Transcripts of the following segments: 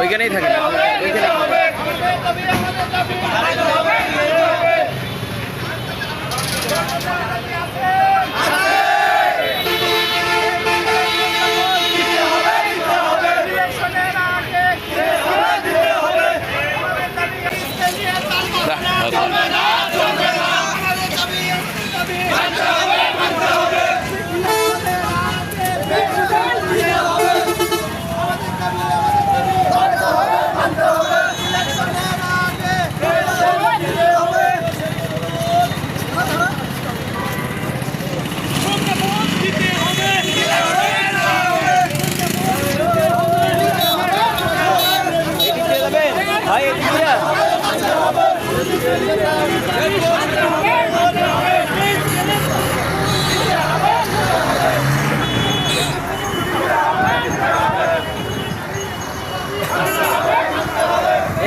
ওইখানেই থাকে। ওইখানে ভাই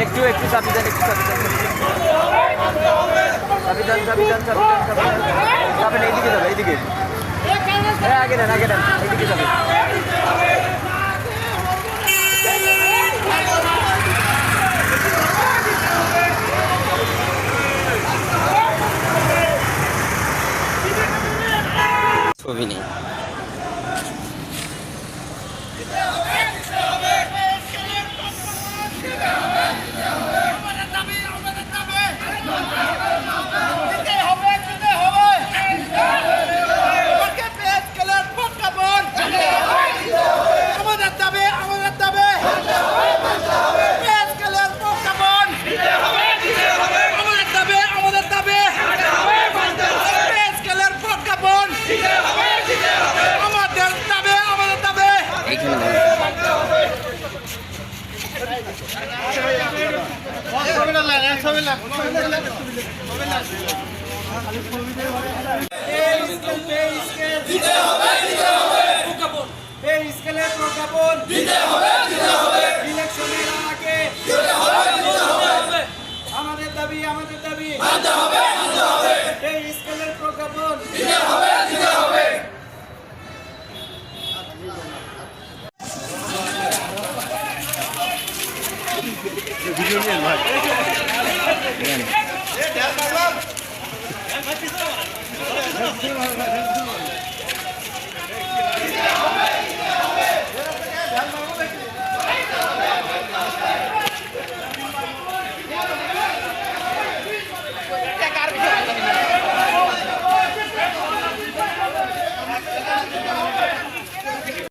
একটু একটু চাবি দেন, একটু চাবি দেন। চাবি দেন চাবি দেন চাবি দেন চাবি দেন। যাবেন এইদিকে যাবে এইদিকে হ্যাঁ আগে দেন আগে দেন এইদিকে যাবে। ছবি নেই। প্রজ্ঞাপন দিতে হবে আমাদের দাবি আমাদের দাবি। হবে হবে এই স্কেলের প্রজ্ঞাপন। হবে দেন।